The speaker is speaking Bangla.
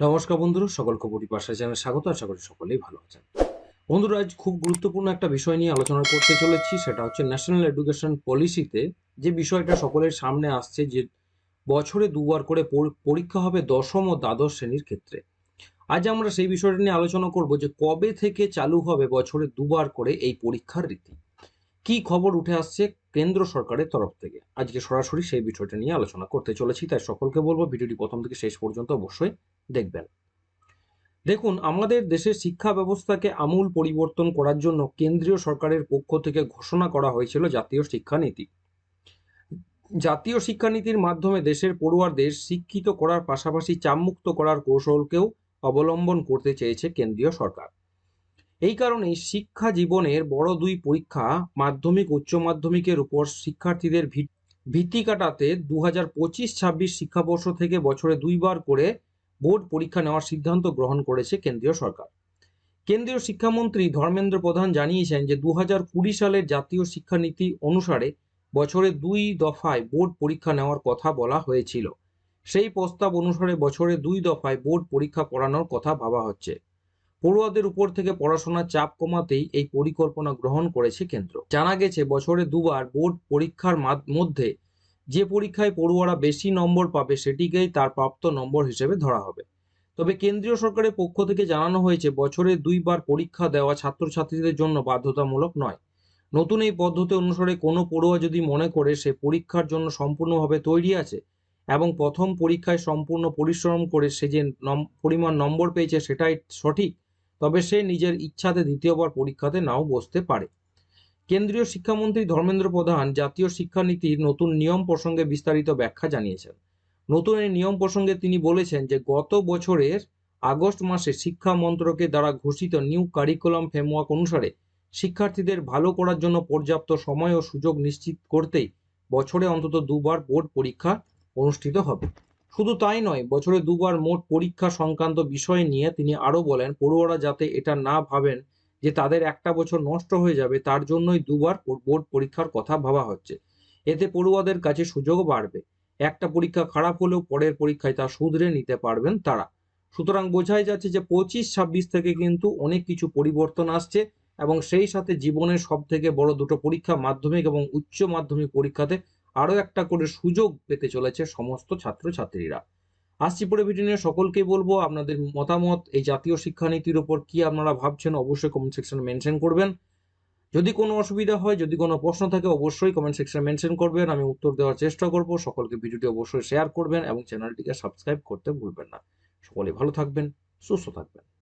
নমস্কার বন্ধুরা সকলকে পরিপাশা চ্যানেলে স্বাগত, আশা করি সকলেই ভালো আছেন। বন্ধুরা, আজ খুব গুরুত্বপূর্ণ একটা বিষয় নিয়ে আলোচনা করতে চলেছি, সেটা হচ্ছে ন্যাশনাল এডুকেশন পলিসিতে যে বিষয়টা সকলের সামনে আসছে যে বছরে দুবার করে পরীক্ষা হবে দশম ও দ্বাদশ শ্রেণির ক্ষেত্রে। আজ আমরা সেই বিষয়টা নিয়ে আলোচনা করব যে কবে থেকে চালু হবে বছরে দুবার করে এই পরীক্ষার রীতি। কি খবর উঠে আসছে কেন্দ্র সরকারের তরফ থেকে? আজকে সরাসরি সেই বিষয়টা নিয়ে আলোচনা করতে চলেছি, তাই সকলকে বলব, ভিডিওটি প্রথম থেকে শেষ পর্যন্ত অবশ্যই দেখবেন। দেখুন, আমাদের দেশের শিক্ষা ব্যবস্থাকে আমূল পরিবর্তন করার জন্য কেন্দ্রীয় সরকারের পক্ষ থেকে ঘোষণা করা হয়েছিল জাতীয় শিক্ষানীতি। জাতীয় শিক্ষানীতির মাধ্যমে দেশের পড়ুয়ারদের শিক্ষিত করার পাশাপাশি চাপমুক্ত করার কৌশলকেও অবলম্বন করতে চেয়েছে কেন্দ্রীয় সরকার। এই কারণেই শিক্ষা জীবনের বড় দুই পরীক্ষা মাধ্যমিক, উচ্চ মাধ্যমিকের উপর শিক্ষার্থীদের ভিত- ভিত্তি কাটাতে দু হাজার পঁচিশ, ছাব্বিশ শিক্ষাবর্ষ থেকে বছরে দুইবার করে বোর্ড পরীক্ষা নেওয়ার সিদ্ধান্ত গ্রহণ করেছে কেন্দ্রীয় সরকার। কেন্দ্রীয় শিক্ষামন্ত্রী ধর্মেন্দ্র প্রধান জানিয়েছেন যে দু হাজার কুড়ি সালের জাতীয় শিক্ষানীতি অনুসারে বছরে দুই দফায় বোর্ড পরীক্ষা নেওয়ার কথা বলা হয়েছিল। সেই প্রস্তাব অনুসারে বছরে দুই দফায় বোর্ড পরীক্ষা করানোর কথা ভাবা হচ্ছে। পড়ুয়াদের উপর থেকে পড়াশোনার চাপ কমাতেই এই পরিকল্পনা গ্রহণ করেছে কেন্দ্র। জানা গেছে, বছরে দুবার বোর্ড পরীক্ষার মধ্যে যে পরীক্ষায় পড়ুয়ারা বেশি নম্বর পাবে সেটিকেই তার প্রাপ্ত নম্বর হিসেবে ধরা হবে। তবে কেন্দ্রীয় সরকারের পক্ষ থেকে জানানো হয়েছে, বছরে দুইবার পরীক্ষা দেওয়া ছাত্রছাত্রীদের জন্য বাধ্যতামূলক নয়। নতুন এই পদ্ধতি অনুসারে কোনো পড়ুয়া যদি মনে করে সে পরীক্ষার জন্য সম্পূর্ণভাবে তৈরি আছে এবং প্রথম পরীক্ষায় সম্পূর্ণ পরিশ্রম করে সে যে পরিমাণ নম্বর পেয়েছে সেটাই সঠিক, তবে সে নিজের ইচ্ছাতে দ্বিতীয়বার পরীক্ষাতে নাও বসতে পারে। কেন্দ্রীয় শিক্ষামন্ত্রী ধর্মেন্দ্র প্রধান জাতীয় শিক্ষানীতির নতুন নিয়ম প্রসঙ্গে বিস্তারিত ব্যাখ্যা জানিয়েছেন। নতুন এই নিয়ম প্রসঙ্গে তিনি বলেছেন যে, গত বছরের আগস্ট মাসে শিক্ষা মন্ত্রকের দ্বারা ঘোষিত নিউ কারিকুলাম ফ্রেমওয়ার্ক অনুসারে শিক্ষার্থীদের ভালো করার জন্য পর্যাপ্ত সময় ও সুযোগ নিশ্চিত করতেই বছরে অন্তত দুবার বোর্ড পরীক্ষা অনুষ্ঠিত হবে। শুধু তাই নয়, বছরে দুবার মোট পরীক্ষা সংক্রান্ত বিষয় নিয়ে তিনি আরও বলেন, পড়ুয়ারা যাতে এটা না ভাবেন যে তাদের একটা বছর নষ্ট হয়ে যাবে, তার জন্যই দুবার বোর্ড পরীক্ষার কথা ভাবা হচ্ছে। এতে পড়ুয়াদের কাছে সুযোগ বাড়বে। একটা পরীক্ষা খারাপ হলেও পরের পরীক্ষায় তা শুধরে নিতে পারবেন তারা। সুতরাং বোঝাই যাচ্ছে যে পঁচিশ ছাব্বিশ থেকে কিন্তু অনেক কিছু পরিবর্তন আসছে এবং সেই সাথে জীবনের সব থেকে বড় দুটো পরীক্ষা মাধ্যমিক এবং উচ্চ মাধ্যমিক পরীক্ষাতে আরও একটা করে সুযোগ পেতে চলেছে সমস্ত ছাত্রছাত্রীরা। আসছি পরে ভিডিও নিয়ে। সকলকেই বলব আপনাদের মতামত, এই জাতীয় শিক্ষানীতির উপর কি আপনারা ভাবছেন, অবশ্যই কমেন্ট সেকশনে মেনশন করবেন। যদি কোনো অসুবিধা হয়, যদি কোনো প্রশ্ন থাকে, অবশ্যই কমেন্ট সেকশনে মেনশন করবেন। আমি উত্তর দেওয়ার চেষ্টা করব। সকলকে ভিডিওটি অবশ্যই শেয়ার করবেন এবং চ্যানেলটিকে সাবস্ক্রাইব করতে ভুলবেন না। সকলে ভালো থাকবেন, সুস্থ থাকবেন।